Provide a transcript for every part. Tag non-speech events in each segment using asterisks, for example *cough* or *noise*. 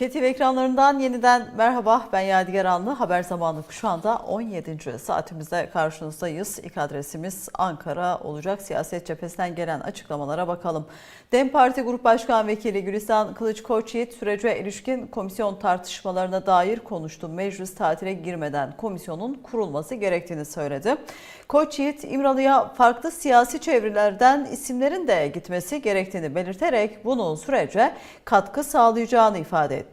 İKTV ekranlarından yeniden merhaba ben Yadigar Anlı. Haber zamanı şu anda 17. saatimizde karşınızdayız. İlk adresimiz Ankara olacak. Siyaset cephesinden gelen açıklamalara bakalım. DEM Parti Grup Başkan Vekili Gülistan Kılıç Koçyiğit sürece ilişkin komisyon tartışmalarına dair konuştu. Meclis tatile girmeden komisyonun kurulması gerektiğini söyledi. Koçyiğit İmralı'ya farklı siyasi çevrelerden isimlerin de gitmesi gerektiğini belirterek bunun sürece katkı sağlayacağını ifade etti.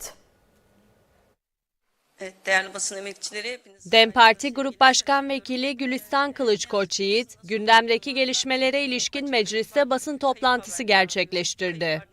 Evet, değerli basın emekçileri hepiniz DEM Parti Grup Başkan Vekili Gülistan Kılıç Koçyiğit, gündemdeki gelişmelere ilişkin mecliste basın toplantısı gerçekleştirdi.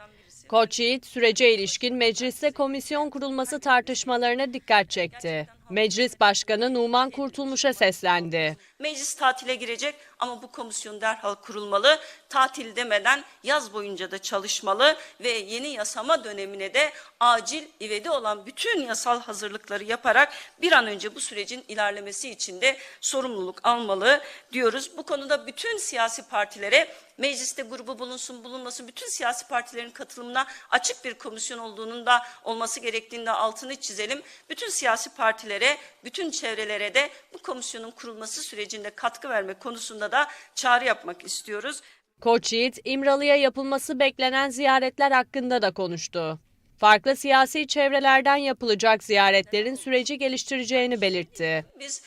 Koçyiğit, sürece ilişkin mecliste komisyon kurulması tartışmalarına dikkat çekti. Meclis Başkanı Numan Kurtulmuş'a seslendi. meclis tatile girecek ama bu komisyon derhal kurulmalı. Tatil demeden yaz boyunca da çalışmalı ve yeni yasama dönemine de acil ivedi olan bütün yasal hazırlıkları yaparak bir an önce bu sürecin ilerlemesi için de sorumluluk almalı diyoruz. Bu konuda bütün siyasi partilere mecliste grubu bulunsun bulunmasın bütün siyasi partilerin katılımına açık bir komisyon olduğunun da olması gerektiğinde altını çizelim. Bütün siyasi partilere, bütün çevrelere de bu komisyonun kurulması sürecinde katkı verme konusunda da çağrı yapmak istiyoruz. Koçyiğit, İmralı'ya yapılması beklenen ziyaretler hakkında da konuştu. Farklı siyasi çevrelerden yapılacak ziyaretlerin süreci geliştireceğini belirtti. Biz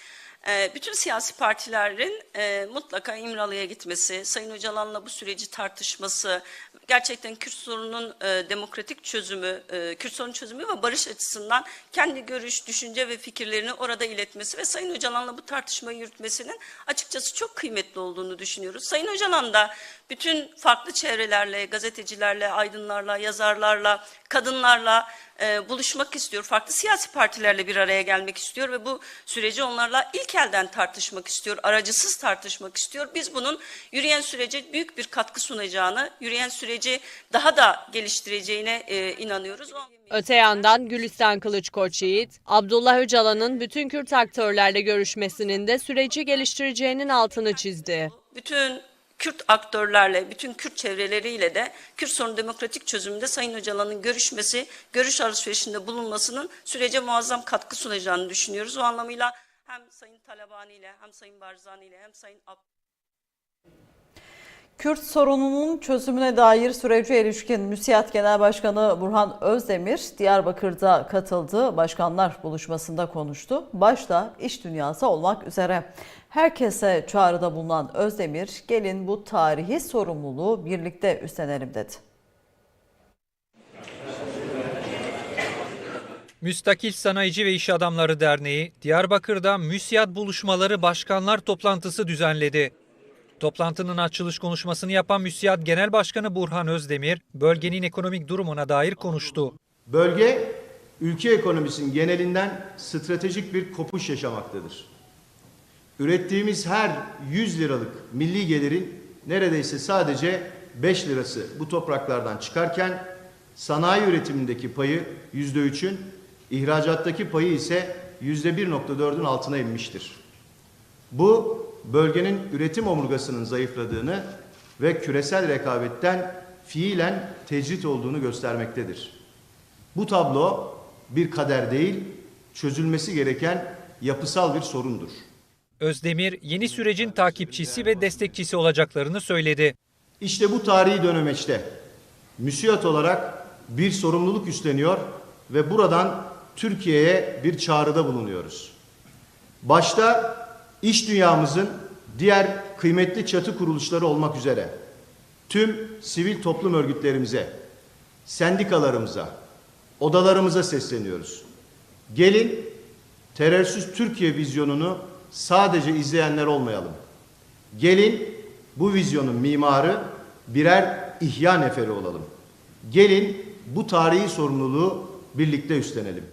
bütün siyasi partilerin e, mutlaka İmralı'ya gitmesi, Sayın Öcalan'la bu süreci tartışması, gerçekten Kürt sorununun e, demokratik çözümü, e, Kürt sorunun çözümü ve barış açısından kendi görüş, düşünce ve fikirlerini orada iletmesi ve Sayın Öcalan'la bu tartışmayı yürütmesinin açıkçası çok kıymetli olduğunu düşünüyoruz. Sayın Öcalan da bütün farklı çevrelerle, gazetecilerle, aydınlarla, yazarlarla, kadınlarla e, buluşmak istiyor. Farklı siyasi partilerle bir araya gelmek istiyor ve bu süreci onlarla ilk elden tartışmak istiyor. Aracısız tartışmak istiyor. Biz bunun yürüyen sürece büyük bir katkı sunacağını, yürüyen süreci daha da geliştireceğine e, inanıyoruz. Öte yandan Gülistan Kılıç Koçyiğit, Abdullah Öcalan'ın bütün Kürt aktörlerle görüşmesinin de süreci geliştireceğinin altını çizdi. bütün Kürt aktörlerle, bütün Kürt çevreleriyle de Kürt sorunu demokratik çözümünde Sayın Öcalan'ın görüşmesi, görüş alışverişinde bulunmasının sürece muazzam katkı sunacağını düşünüyoruz. O anlamıyla hem Sayın Talabani ile hem Sayın Barzani ile hem Sayın Ab Kürt sorununun çözümüne dair sürece ilişkin MÜSİAD Genel Başkanı Burhan Özdemir Diyarbakır'da katıldığı başkanlar buluşmasında konuştu. Başta iş dünyası olmak üzere herkese çağrıda bulunan Özdemir gelin bu tarihi sorumluluğu birlikte üstlenelim dedi. Müstakil Sanayici ve İş Adamları Derneği, Diyarbakır'da MÜSİAD buluşmaları başkanlar toplantısı düzenledi. Toplantının açılış konuşmasını yapan MÜSİAD Genel Başkanı Burhan Özdemir, bölgenin ekonomik durumuna dair konuştu. Bölge, ülke ekonomisinin genelinden stratejik bir kopuş yaşamaktadır. Ürettiğimiz her 100 liralık milli gelirin neredeyse sadece 5 lirası bu topraklardan çıkarken sanayi üretimindeki payı %3'ün, ihracattaki payı ise %1.4'ün altına inmiştir. Bu bölgenin üretim omurgasının zayıfladığını ve küresel rekabetten fiilen tecrit olduğunu göstermektedir. Bu tablo bir kader değil, çözülmesi gereken yapısal bir sorundur. Özdemir, yeni sürecin takipçisi ve destekçisi olacaklarını söyledi. İşte bu tarihi dönemeçte müsiyat olarak bir sorumluluk üstleniyor ve buradan Türkiye'ye bir çağrıda bulunuyoruz. Başta iş dünyamızın diğer kıymetli çatı kuruluşları olmak üzere tüm sivil toplum örgütlerimize, sendikalarımıza, odalarımıza sesleniyoruz. Gelin terörsüz Türkiye vizyonunu sadece izleyenler olmayalım. Gelin bu vizyonun mimarı birer ihya neferi olalım. Gelin bu tarihi sorumluluğu birlikte üstlenelim.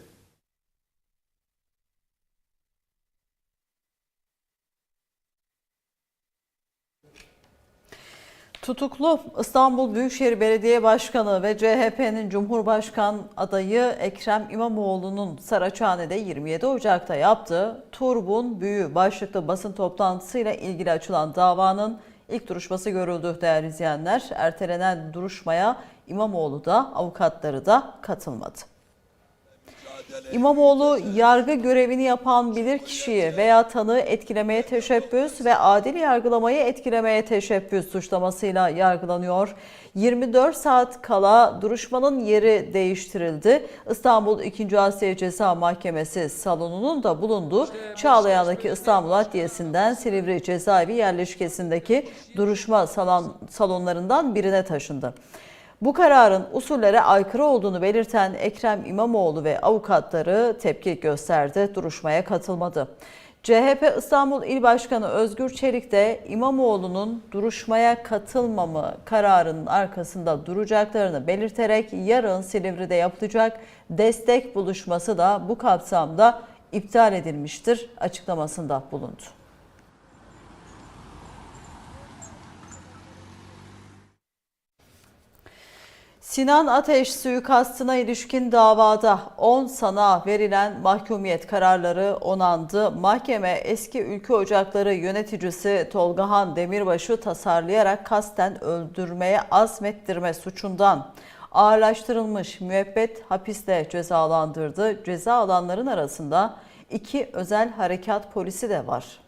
Tutuklu İstanbul Büyükşehir Belediye Başkanı ve CHP'nin Cumhurbaşkan adayı Ekrem İmamoğlu'nun Saraçhane'de 27 Ocak'ta yaptığı Turbun Büyü başlıklı basın toplantısıyla ilgili açılan davanın ilk duruşması görüldü değerli izleyenler. Ertelenen duruşmaya İmamoğlu da avukatları da katılmadı. İmamoğlu yargı görevini yapan bilirkişiyi veya tanığı etkilemeye teşebbüs ve adil yargılamayı etkilemeye teşebbüs suçlamasıyla yargılanıyor. 24 saat kala duruşmanın yeri değiştirildi. İstanbul 2. Asya Ceza Mahkemesi salonunun da bulunduğu Çağlayan'daki İstanbul Adliyesi'nden Silivri Cezaevi yerleşkesindeki duruşma salon, salonlarından birine taşındı. Bu kararın usullere aykırı olduğunu belirten Ekrem İmamoğlu ve avukatları tepki gösterdi, duruşmaya katılmadı. CHP İstanbul İl Başkanı Özgür Çelik de İmamoğlu'nun duruşmaya katılmamı kararının arkasında duracaklarını belirterek yarın Silivri'de yapılacak destek buluşması da bu kapsamda iptal edilmiştir açıklamasında bulundu. Sinan Ateş suikastına ilişkin davada 10 sana verilen mahkumiyet kararları onandı. Mahkeme eski Ülke Ocakları yöneticisi Tolgahan Demirbaş'ı tasarlayarak kasten öldürmeye azmettirme suçundan ağırlaştırılmış müebbet hapisle cezalandırdı. Ceza alanların arasında iki özel harekat polisi de var.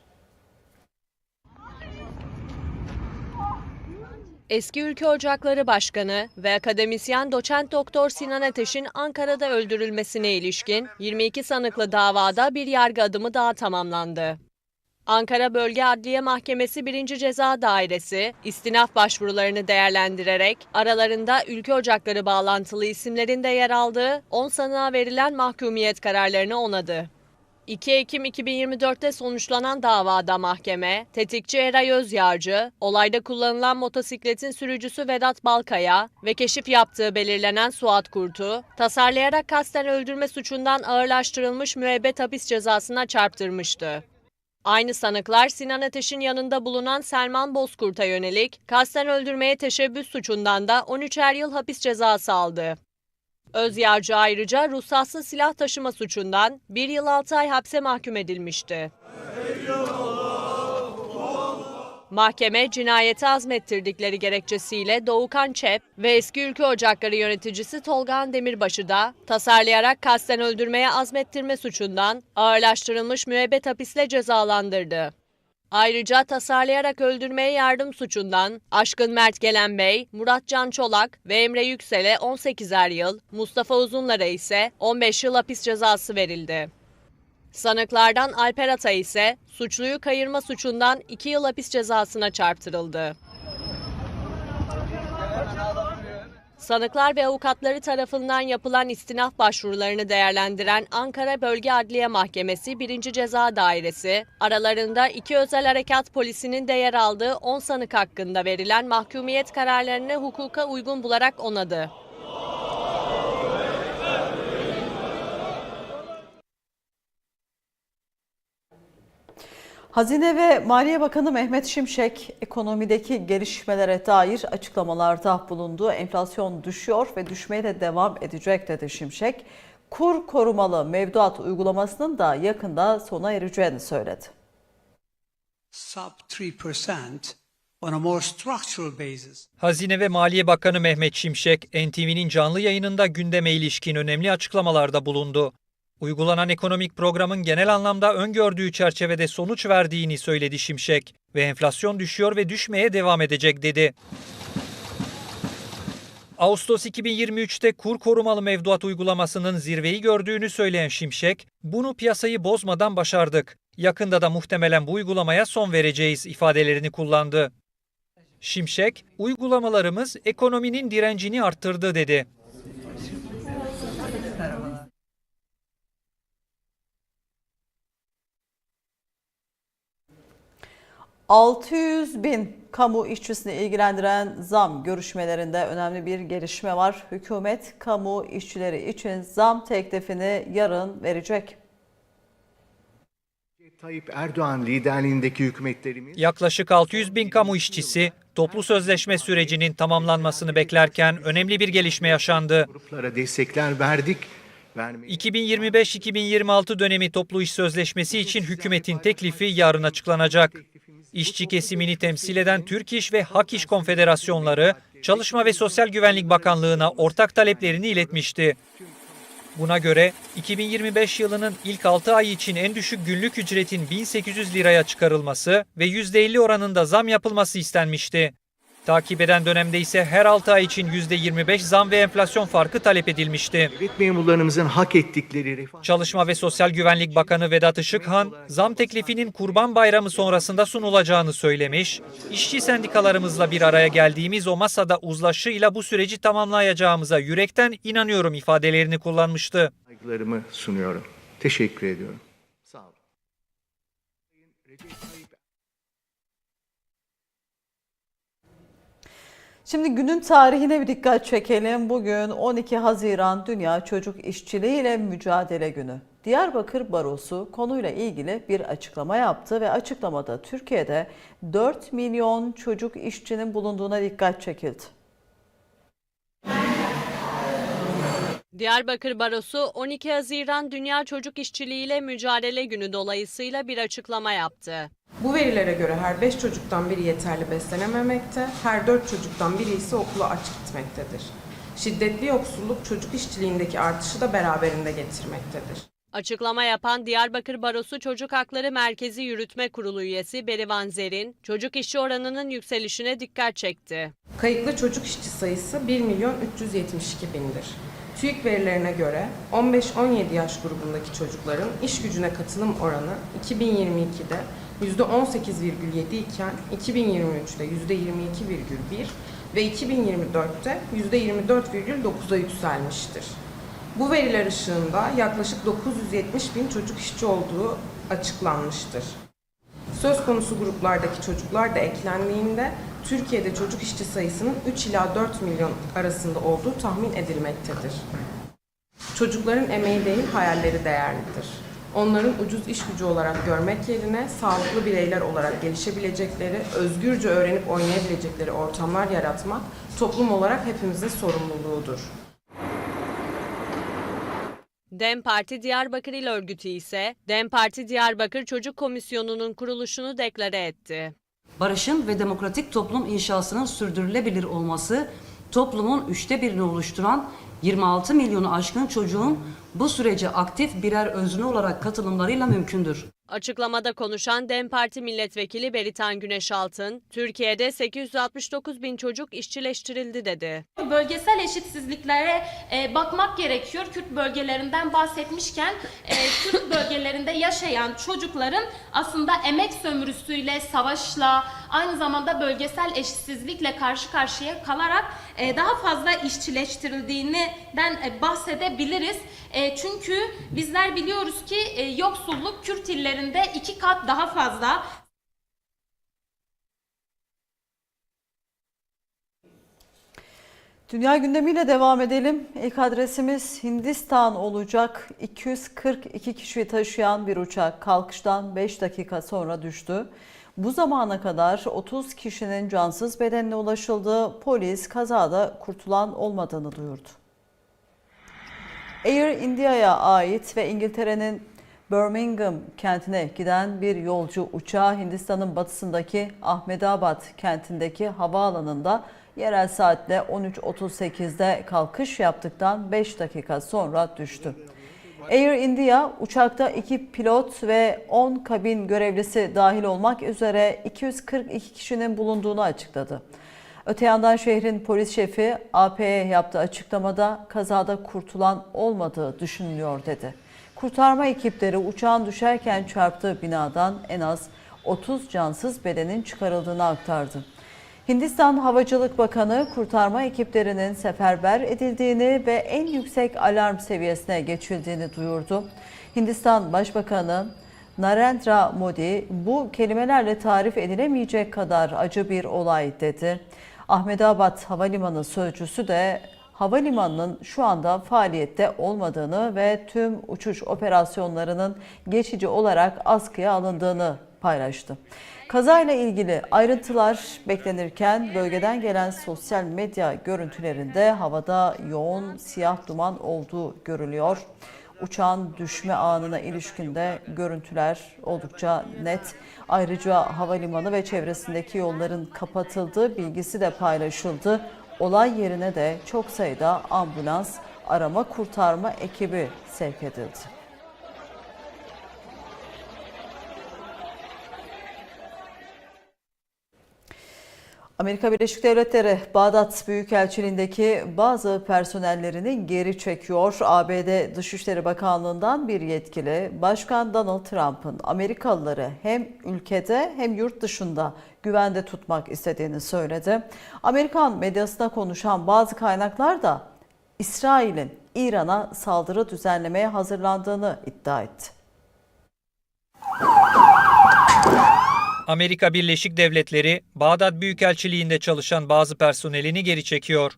Eski Ülke Ocakları Başkanı ve akademisyen doçent doktor Sinan Ateş'in Ankara'da öldürülmesine ilişkin 22 sanıklı davada bir yargı adımı daha tamamlandı. Ankara Bölge Adliye Mahkemesi 1. Ceza Dairesi, istinaf başvurularını değerlendirerek aralarında ülke ocakları bağlantılı isimlerin de yer aldığı 10 sanığa verilen mahkumiyet kararlarını onadı. 2 Ekim 2024'te sonuçlanan davada mahkeme, tetikçi Eray Özyağcı, olayda kullanılan motosikletin sürücüsü Vedat Balkaya ve keşif yaptığı belirlenen Suat Kurt'u, tasarlayarak kasten öldürme suçundan ağırlaştırılmış müebbet hapis cezasına çarptırmıştı. Aynı sanıklar Sinan Ateş'in yanında bulunan Selman Bozkurt'a yönelik kasten öldürmeye teşebbüs suçundan da 13'er yıl hapis cezası aldı. Özyağcı ayrıca ruhsatsız silah taşıma suçundan 1 yıl 6 ay hapse mahkum edilmişti. Mahkeme cinayeti azmettirdikleri gerekçesiyle Doğukan Çep ve eski Ülke Ocakları yöneticisi Tolgan Demirbaş'ı da tasarlayarak kasten öldürmeye azmettirme suçundan ağırlaştırılmış müebbet hapisle cezalandırdı. Ayrıca tasarlayarak öldürmeye yardım suçundan Aşkın Mert Gelen Bey, Murat Can Çolak ve Emre Yüksel'e 18'er yıl, Mustafa Uzunlar'a ise 15 yıl hapis cezası verildi. Sanıklardan Alper Atay ise suçluyu kayırma suçundan 2 yıl hapis cezasına çarptırıldı. Sanıklar ve avukatları tarafından yapılan istinaf başvurularını değerlendiren Ankara Bölge Adliye Mahkemesi 1. Ceza Dairesi, aralarında iki özel harekat polisinin de yer aldığı 10 sanık hakkında verilen mahkumiyet kararlarını hukuka uygun bularak onadı. Hazine ve Maliye Bakanı Mehmet Şimşek ekonomideki gelişmelere dair açıklamalarda bulundu. Enflasyon düşüyor ve düşmeye de devam edecek dedi Şimşek. Kur korumalı mevduat uygulamasının da yakında sona ereceğini söyledi. sub 3% on a more structural basis. Hazine ve Maliye Bakanı Mehmet Şimşek, NTV'nin canlı yayınında gündeme ilişkin önemli açıklamalarda bulundu. Uygulanan ekonomik programın genel anlamda öngördüğü çerçevede sonuç verdiğini söyledi Şimşek ve enflasyon düşüyor ve düşmeye devam edecek dedi. Ağustos 2023'te kur korumalı mevduat uygulamasının zirveyi gördüğünü söyleyen Şimşek, bunu piyasayı bozmadan başardık. Yakında da muhtemelen bu uygulamaya son vereceğiz ifadelerini kullandı. Şimşek, uygulamalarımız ekonominin direncini arttırdı dedi. ...600 bin kamu işçisini ilgilendiren zam görüşmelerinde önemli bir gelişme var. Hükümet kamu işçileri için zam teklifini yarın verecek. Tayyip Erdoğan liderliğindeki hükümetlerimiz Yaklaşık 600 bin kamu işçisi toplu sözleşme sürecinin tamamlanmasını beklerken önemli bir gelişme yaşandı. gruplara destekler verdik. Vermeyi 2025-2026 dönemi toplu iş sözleşmesi için hükümetin teklifi yarın açıklanacak. İşçi kesimini temsil eden Türk İş ve Hak İş Konfederasyonları Çalışma ve Sosyal Güvenlik Bakanlığı'na ortak taleplerini iletmişti. Buna göre 2025 yılının ilk 6 ay için en düşük günlük ücretin 1800 liraya çıkarılması ve %50 oranında zam yapılması istenmişti. Takip eden dönemde ise her 6 ay için %25 zam ve enflasyon farkı talep edilmişti. devlet memurlarımızın hak ettikleri refah Çalışma ve Sosyal Güvenlik Bakanı Vedat Işıkhan, zam teklifinin Kurban Bayramı sonrasında sunulacağını söylemiş, işçi sendikalarımızla bir araya geldiğimiz o masada uzlaşıyla bu süreci tamamlayacağımıza yürekten inanıyorum ifadelerini kullanmıştı. saygılarımı sunuyorum. Teşekkür ediyorum. Sağ olun. Şimdi günün tarihine bir dikkat çekelim. Bugün 12 Haziran Dünya Çocuk İşçiliği ile Mücadele Günü. Diyarbakır Barosu konuyla ilgili bir açıklama yaptı ve açıklamada Türkiye'de 4 milyon çocuk işçinin bulunduğuna dikkat çekildi. Diyarbakır Barosu 12 Haziran Dünya Çocuk İşçiliği ile Mücadele Günü dolayısıyla bir açıklama yaptı. Bu verilere göre her 5 çocuktan biri yeterli beslenememekte, her 4 çocuktan biri ise okula aç gitmektedir. Şiddetli yoksulluk çocuk işçiliğindeki artışı da beraberinde getirmektedir. Açıklama yapan Diyarbakır Barosu Çocuk Hakları Merkezi Yürütme Kurulu üyesi Berivan Zerin, çocuk işçi oranının yükselişine dikkat çekti. Kayıtlı çocuk işçi sayısı 1 milyon 372 bindir. TÜİK verilerine göre 15-17 yaş grubundaki çocukların iş gücüne katılım oranı 2022'de %18,7 iken 2023'te %22,1 ve 2024'te %24,9'a yükselmiştir. Bu veriler ışığında yaklaşık 970 bin çocuk işçi olduğu açıklanmıştır. Söz konusu gruplardaki çocuklar da eklendiğinde Türkiye'de çocuk işçi sayısının 3 ila 4 milyon arasında olduğu tahmin edilmektedir. Çocukların emeği değil hayalleri değerlidir. Onların ucuz iş gücü olarak görmek yerine sağlıklı bireyler olarak gelişebilecekleri, özgürce öğrenip oynayabilecekleri ortamlar yaratmak toplum olarak hepimizin sorumluluğudur. DEM Parti Diyarbakır İl Örgütü ise DEM Parti Diyarbakır Çocuk Komisyonu'nun kuruluşunu deklare etti. Barışın ve demokratik toplum inşasının sürdürülebilir olması toplumun üçte birini oluşturan 26 milyonu aşkın çocuğun bu sürece aktif birer özne olarak katılımlarıyla mümkündür. Açıklamada konuşan DEM Parti Milletvekili Beritan Güneşaltın, Türkiye'de 869 bin çocuk işçileştirildi dedi. Bölgesel eşitsizliklere e, bakmak gerekiyor. Kürt bölgelerinden bahsetmişken e, Kürt *laughs* bölgelerinde yaşayan çocukların aslında emek sömürüsüyle, savaşla, aynı zamanda bölgesel eşitsizlikle karşı karşıya kalarak e, daha fazla işçileştirildiğinden e, bahsedebiliriz. E, çünkü bizler biliyoruz ki e, yoksulluk Kürt illerinde iki kat daha fazla. Dünya gündemiyle devam edelim. İlk adresimiz Hindistan olacak. 242 kişiyi taşıyan bir uçak kalkıştan 5 dakika sonra düştü. Bu zamana kadar 30 kişinin cansız bedenine ulaşıldı. Polis kazada kurtulan olmadığını duyurdu. Air India'ya ait ve İngiltere'nin Birmingham kentine giden bir yolcu uçağı Hindistan'ın batısındaki Ahmedabad kentindeki havaalanında yerel saatle 13.38'de kalkış yaptıktan 5 dakika sonra düştü. Air India uçakta 2 pilot ve 10 kabin görevlisi dahil olmak üzere 242 kişinin bulunduğunu açıkladı. Öte yandan şehrin polis şefi AP'ye yaptığı açıklamada kazada kurtulan olmadığı düşünülüyor dedi. Kurtarma ekipleri uçağın düşerken çarptığı binadan en az 30 cansız bedenin çıkarıldığını aktardı. Hindistan Havacılık Bakanı kurtarma ekiplerinin seferber edildiğini ve en yüksek alarm seviyesine geçildiğini duyurdu. Hindistan Başbakanı Narendra Modi bu kelimelerle tarif edilemeyecek kadar acı bir olay dedi. Ahmedabad Havalimanı sözcüsü de havalimanının şu anda faaliyette olmadığını ve tüm uçuş operasyonlarının geçici olarak askıya alındığını paylaştı. Kazayla ilgili ayrıntılar beklenirken bölgeden gelen sosyal medya görüntülerinde havada yoğun siyah duman olduğu görülüyor. Uçağın düşme anına ilişkin de görüntüler oldukça net. Ayrıca havalimanı ve çevresindeki yolların kapatıldığı bilgisi de paylaşıldı. Olay yerine de çok sayıda ambulans arama kurtarma ekibi sevk edildi. Amerika Birleşik Devletleri Bağdat Büyükelçiliğindeki bazı personellerini geri çekiyor. ABD Dışişleri Bakanlığı'ndan bir yetkili Başkan Donald Trump'ın Amerikalıları hem ülkede hem yurt dışında güvende tutmak istediğini söyledi. Amerikan medyasına konuşan bazı kaynaklar da İsrail'in İran'a saldırı düzenlemeye hazırlandığını iddia etti. Amerika Birleşik Devletleri, Bağdat Büyükelçiliğinde çalışan bazı personelini geri çekiyor.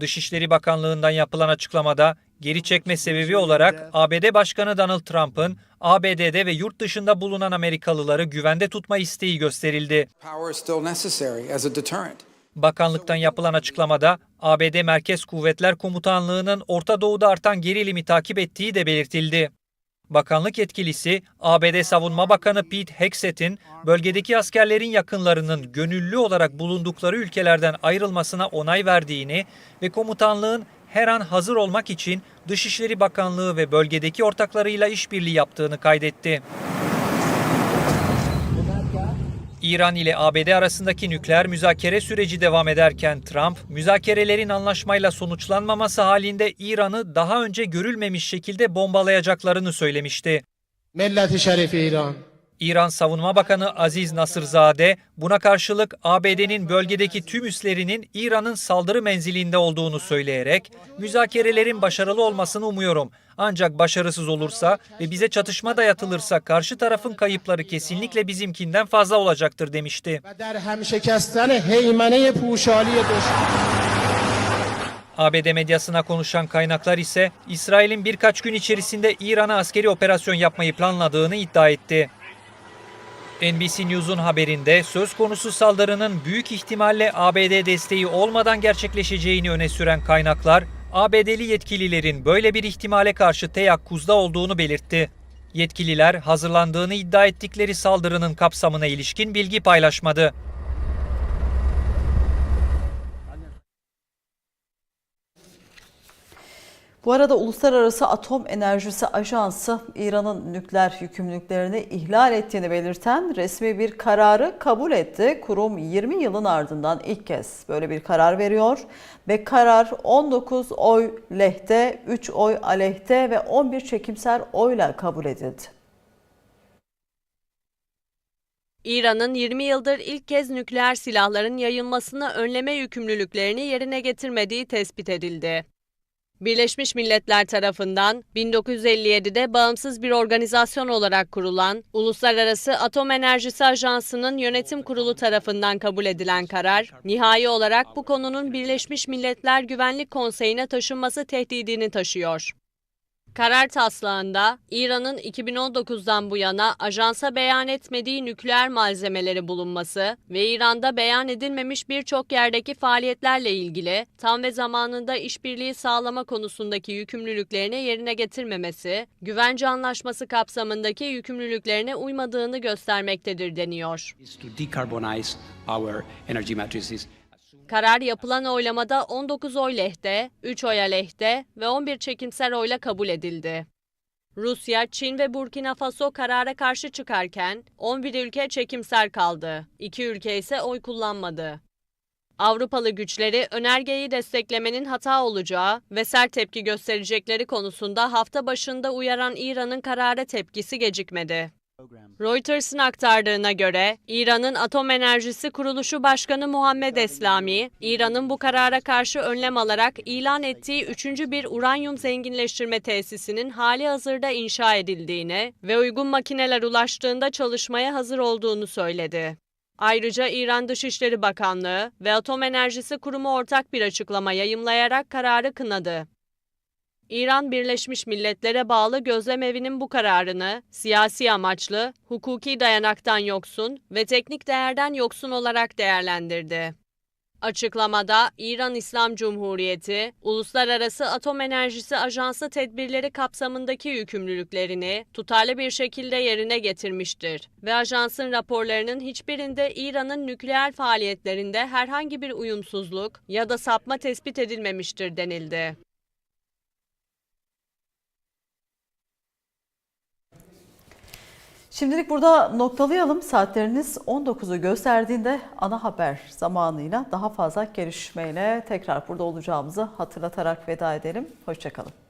Dışişleri Bakanlığı'ndan yapılan açıklamada geri çekme sebebi olarak ABD Başkanı Donald Trump'ın ABD'de ve yurt dışında bulunan Amerikalıları güvende tutma isteği gösterildi. Bakanlıktan yapılan açıklamada ABD Merkez Kuvvetler Komutanlığı'nın Orta Doğu'da artan gerilimi takip ettiği de belirtildi. Bakanlık yetkilisi ABD Savunma Bakanı Pete Hegseth'in bölgedeki askerlerin yakınlarının gönüllü olarak bulundukları ülkelerden ayrılmasına onay verdiğini ve komutanlığın her an hazır olmak için Dışişleri Bakanlığı ve bölgedeki ortaklarıyla işbirliği yaptığını kaydetti. İran ile ABD arasındaki nükleer müzakere süreci devam ederken Trump, müzakerelerin anlaşmayla sonuçlanmaması halinde İran'ı daha önce görülmemiş şekilde bombalayacaklarını söylemişti. Milleti şerifi İran. İran Savunma Bakanı Aziz Nasırzade buna karşılık ABD'nin bölgedeki tüm üslerinin İran'ın saldırı menzilinde olduğunu söyleyerek müzakerelerin başarılı olmasını umuyorum. Ancak başarısız olursa ve bize çatışma dayatılırsa karşı tarafın kayıpları kesinlikle bizimkinden fazla olacaktır demişti. ABD medyasına konuşan kaynaklar ise İsrail'in birkaç gün içerisinde İran'a askeri operasyon yapmayı planladığını iddia etti. NBC News'un haberinde söz konusu saldırının büyük ihtimalle ABD desteği olmadan gerçekleşeceğini öne süren kaynaklar, ABD'li yetkililerin böyle bir ihtimale karşı teyakkuzda olduğunu belirtti. Yetkililer hazırlandığını iddia ettikleri saldırının kapsamına ilişkin bilgi paylaşmadı. Bu arada Uluslararası Atom Enerjisi Ajansı İran'ın nükleer yükümlülüklerini ihlal ettiğini belirten resmi bir kararı kabul etti. Kurum 20 yılın ardından ilk kez böyle bir karar veriyor ve karar 19 oy lehte, 3 oy aleyhte ve 11 çekimser oyla kabul edildi. İran'ın 20 yıldır ilk kez nükleer silahların yayılmasını önleme yükümlülüklerini yerine getirmediği tespit edildi. Birleşmiş Milletler tarafından 1957'de bağımsız bir organizasyon olarak kurulan Uluslararası Atom Enerjisi Ajansı'nın yönetim kurulu tarafından kabul edilen karar, nihai olarak bu konunun Birleşmiş Milletler Güvenlik Konseyi'ne taşınması tehdidini taşıyor. Karar taslağında İran'ın 2019'dan bu yana ajansa beyan etmediği nükleer malzemeleri bulunması ve İran'da beyan edilmemiş birçok yerdeki faaliyetlerle ilgili tam ve zamanında işbirliği sağlama konusundaki yükümlülüklerini yerine getirmemesi, güvence anlaşması kapsamındaki yükümlülüklerine uymadığını göstermektedir deniyor. Karar yapılan oylamada 19 oy lehte, 3 oy aleyhte ve 11 çekimser oyla kabul edildi. Rusya, Çin ve Burkina Faso karara karşı çıkarken 11 ülke çekimser kaldı. 2 ülke ise oy kullanmadı. Avrupalı güçleri önergeyi desteklemenin hata olacağı ve sert tepki gösterecekleri konusunda hafta başında uyaran İran'ın karara tepkisi gecikmedi. Reuters'ın aktardığına göre İran'ın Atom Enerjisi Kuruluşu Başkanı Muhammed Eslami, İran'ın bu karara karşı önlem alarak ilan ettiği üçüncü bir uranyum zenginleştirme tesisinin hali hazırda inşa edildiğini ve uygun makineler ulaştığında çalışmaya hazır olduğunu söyledi. Ayrıca İran Dışişleri Bakanlığı ve Atom Enerjisi Kurumu ortak bir açıklama yayımlayarak kararı kınadı. İran Birleşmiş Milletler'e bağlı gözlem evinin bu kararını siyasi amaçlı, hukuki dayanaktan yoksun ve teknik değerden yoksun olarak değerlendirdi. Açıklamada İran İslam Cumhuriyeti, Uluslararası Atom Enerjisi Ajansı tedbirleri kapsamındaki yükümlülüklerini tutarlı bir şekilde yerine getirmiştir ve ajansın raporlarının hiçbirinde İran'ın nükleer faaliyetlerinde herhangi bir uyumsuzluk ya da sapma tespit edilmemiştir denildi. Şimdilik burada noktalayalım. Saatleriniz 19'u gösterdiğinde ana haber zamanıyla daha fazla gelişmeyle tekrar burada olacağımızı hatırlatarak veda edelim. Hoşçakalın.